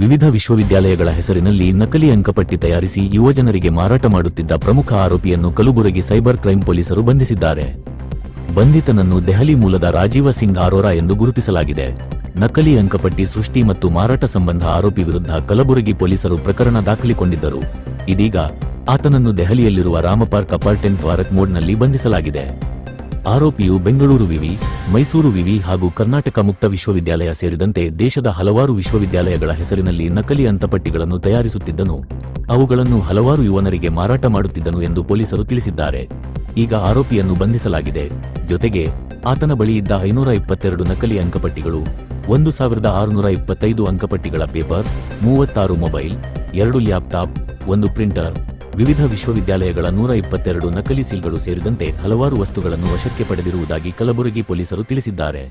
ವಿವಿಧ ವಿಶ್ವವಿದ್ಯಾಲಯಗಳ ಹೆಸರಿನಲ್ಲಿ ನಕಲಿ ಅಂಕಪಟ್ಟಿ ತಯಾರಿಸಿ ಯುವಜನರಿಗೆ ಮಾರಾಟ ಮಾಡುತ್ತಿದ್ದ ಪ್ರಮುಖ ಆರೋಪಿಯನ್ನು ಕಲಬುರಗಿ ಸೈಬರ್ ಕ್ರೈಂ ಪೊಲೀಸರು ಬಂಧಿಸಿದ್ದಾರೆ. ಬಂಧಿತನನ್ನು ದೆಹಲಿ ಮೂಲದ ರಾಜೀವ ಸಿಂಗ್ ಅರೋರಾ ಎಂದು ಗುರುತಿಸಲಾಗಿದೆ. ನಕಲಿ ಅಂಕಪಟ್ಟಿ ಸೃಷ್ಟಿ ಮತ್ತು ಮಾರಾಟ ಸಂಬಂಧ ಆರೋಪಿ ವಿರುದ್ಧ ಕಲಬುರಗಿ ಪೊಲೀಸರು ಪ್ರಕರಣ ದಾಖಲಿಕೊಂಡಿದ್ದರು. ಇದೀಗ ಆತನನ್ನು ದೆಹಲಿಯಲ್ಲಿರುವ ರಾಮಪಾರ್ಕ್ ಅಪಾರ್ಟ್ಮೆಂಟ್ ವಾರಕ್ ಮೋಡ್ನಲ್ಲಿ ಬಂಧಿಸಲಾಗಿದೆ. ಆರೋಪಿಯು ಬೆಂಗಳೂರು ವಿವಿ ಮೈಸೂರು ವಿವಿ ಹಾಗೂ ಕರ್ನಾಟಕ ಮುಕ್ತ ವಿಶ್ವವಿದ್ಯಾಲಯ ಸೇರಿದಂತೆ ದೇಶದ ಹಲವಾರು ವಿಶ್ವವಿದ್ಯಾಲಯಗಳ ಹೆಸರಿನಲ್ಲಿ ನಕಲಿ ಅಂತಪಟ್ಟಿಗಳನ್ನು ತಯಾರಿಸುತ್ತಿದ್ದನು. ಅವುಗಳನ್ನು ಹಲವಾರು ಯುವನರಿಗೆ ಮಾರಾಟ ಮಾಡುತ್ತಿದ್ದನು ಎಂದು ಪೊಲೀಸರು ತಿಳಿಸಿದ್ದಾರೆ. ಈಗ ಆರೋಪಿಯನ್ನು ಬಂಧಿಸಲಾಗಿದೆ. ಜೊತೆಗೆ, ಆತನ ಬಳಿ ಇದ್ದ ಐನೂರ ಇಪ್ಪತ್ತೆರಡು ನಕಲಿ ಅಂಕಪಟ್ಟಿಗಳು, ಒಂದು ಸಾವಿರದ ಆರುನೂರ ಇಪ್ಪತ್ತೈದು ಅಂಕಪಟ್ಟಿಗಳ ಪೇಪರ್, ಮೂವತ್ತಾರು ಮೊಬೈಲ್, ಎರಡು ಲ್ಯಾಪ್ಟಾಪ್, ಒಂದು ಪ್ರಿಂಟರ್ ವಿವಿಧ ವಿಶ್ವವಿದ್ಯಾಲಯಗಳ ನೂರ ಇಪ್ಪತ್ತೆರಡು ನಕಲಿ ಸೀಲ್ಗಳು ಸೇರಿದಂತೆ ಹಲವಾರು ವಸ್ತುಗಳನ್ನು ವಶಕ್ಕೆ ಪಡೆದಿರುವುದಾಗಿ ಕಲಬುರಗಿ ಪೊಲೀಸರು ತಿಳಿಸಿದ್ದಾರೆ.